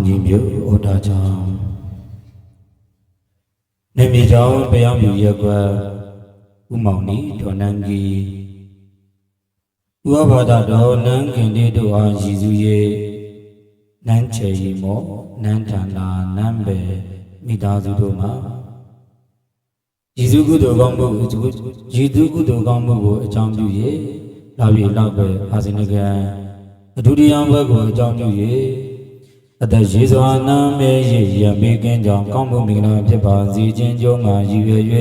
င်ကြီးမြို့ဩတာကြောင့်နေမြေကြောင့်ပယောင်းမြူရက်ကွယ်ဥမောင်နီဒေါ်နန်းကြီးဥပဘာဒတော်နန်းခင်လေးတို့အားရည်စူး၍နန်းချေရီမောနန်းဌာနာနန်းပဲမိသားစုတို့မှာရည်စူးကုသိုလ်ကောင်းမှုရည်စူးကုသိုလ်ကောင်းမှုကိုအကြောင်းပြု၍လာပြီလောက်ပဲအာဇိနကအဒုတိယဘက်ကိုအကြောင်းပြု၍ အသက်ရေစွာနာမဲရရမေကင်းကြောင့်ကောင်းမှုမင်္ဂလာဖြစ်ပါစေခြင်းကြောင့်ငါရည်ရွယ်၍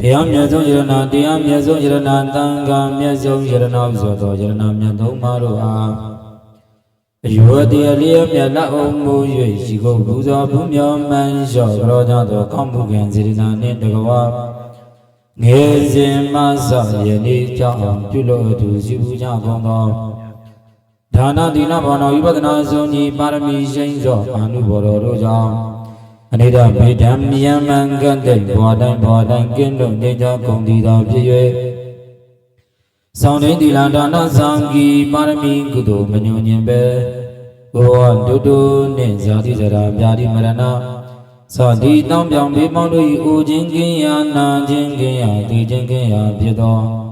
ဖျားမြတ်ဆုံးယရနာတရားမြတ်ဆုံးယရနာတန်ခါမြတ်ဆုံးယရနာဆိုသောယရနာမြတ်သုံးပါးတို့အားအယဝတိအလျက်မြတ်လက်အောင်မူ၍ရှိကုန်ပူဇော်ဘုမြောမှန်လျှော့ကြောကြသောကောင်းမှုကံစေတနာနှင့်တကဝငယ်စဉ်မှစယနေ့ကြောင့်ပြုလို့သူစီပူကြကုန်သော ဒါနသီလဘာနာဝိပဿနာဆုံးကြီးပါရမီရှိန်သောအာနုဘော်တော်တို့ကြောင့်အနိဒမေဓမ္မယမံကတ္တိဘောတိုင်းဘောတိုင်းကင်းလို့နေကြကုန်သည်တော်ဖြစ်၍ဆောင်းတိုင်းသီလဒါနသံဃီပါရမီကုသိုလ်မညွန်ညင်ပဲဘောဝတုတုနှင့်ဇာတိဇရာဗျာတိမရဏသောတိတောင်းပြောင်ဘေးပေါင်းတို့၏အိုခြင်းကင်းရာနာခြင်းကင်းရာတည်ခြင်းကင်းရာဖြစ်သော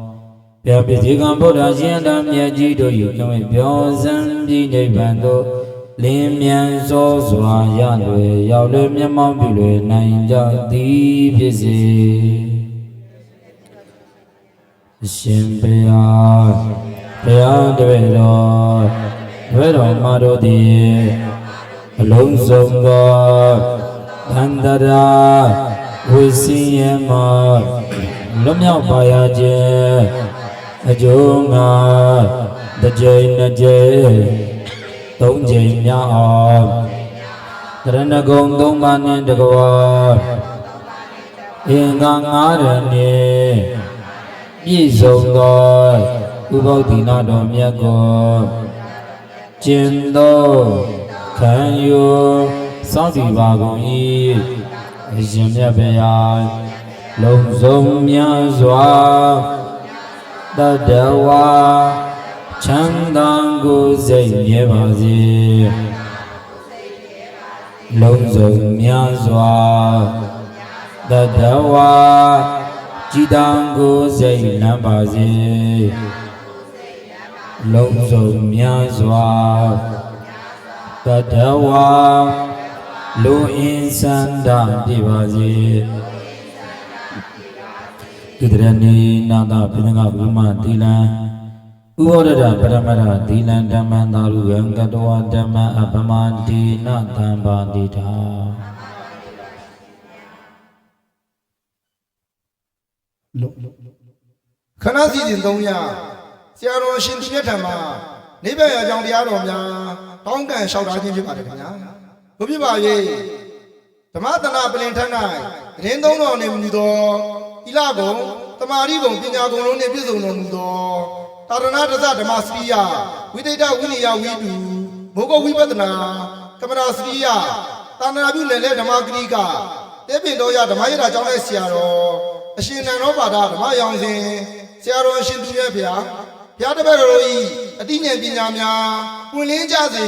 ပြပစ္စည်းကံဗုဒ္ဓရှင်တမြတ်ကြီးတို့၏ကံဝေပြောစံပြီးနိဗ္ဗာန်သို့လင်းမြန်စောစွာရလွယ်ရောက်လွယ်မျက်မှောက်ပြုလွယ်နိုင်ကြသည်ဖြစ်စေအရှင်ဘုရားဘုရားတပည့်တော်တပည့်တော်မတို့သည်အလုံးစုံသောသန္တရာဝိစီယမလွတ်မြောက်ပါရခြင်း အကျိုးငါတစ်ကြိမ်နှစ်ကြိမ်သုံးကြိမ်မြောက်အောင်တရဏဂုံသုံးပါးနှင့်တကဝအင်္ဂါငါးရည်နှင့်ပြည့်စုံသောဥပုသ္တိနာတော်မြတ်ကိုကျင့်သောခံယူစောင့်တည်ပါကုန်၏အရှင်မြတ်ဗျာလုံးစုံမြတ်စွာ တတဝါချမ်းသာကိုယ်စိတ်မြဲပါစေလုံးစုံမြတ်စွာတတဝါကြည်တံကိုယ်စိတ်နမ်းပါစေလုံးစုံမြတ်စွာတတဝါလူအင်းစန္ဒပြပါစေ ဒီတရဏီနာတာဘုရင်ကဘုမတိလံဥဝရဒပရမရသီလံဓမ္မံသာရုယံကတဝဓမ္မအပမန္တိနသံပါတိတာခဏစီစဉ်300ဆရာတော်ရှင်ပြည့်ထံမှာနိဗ္ဗာန်အကြောင်းတရားတော်များတောင်းကန်လျှောက်ထားခြင်းဖြစ်ပါတယ်ခင်ဗျာဘုဖြစ်ပါ၍ဓမ္မတနာပလင်ထက်၌ရင်းသုံးတော်နေမူသော ဤလကုံတမာရီကုံပညာကုံလုံးနှင့်ပြည့်စုံတော်မူသောတာရဏတသဓမ္မစရိယဝိသိတဝိနည်းယဝိတုမောဂဝိပဿနာကမ္မရာစရိယတာနာပြုလည်းလည်းဓမ္မဂရိကတဲပင်တော်ရဓမ္မရတာကျောင်းတဲ့ဆရာတော်အရှင်နန္ဒောပါဒဓမ္မယောင်စဉ်ဆရာတော်အရှင်သူရဲ့ဗျာဘုရားတပည့်တော်တို့ဤအတိဉာဏ်ပညာများပွင့်လင်းကြစေ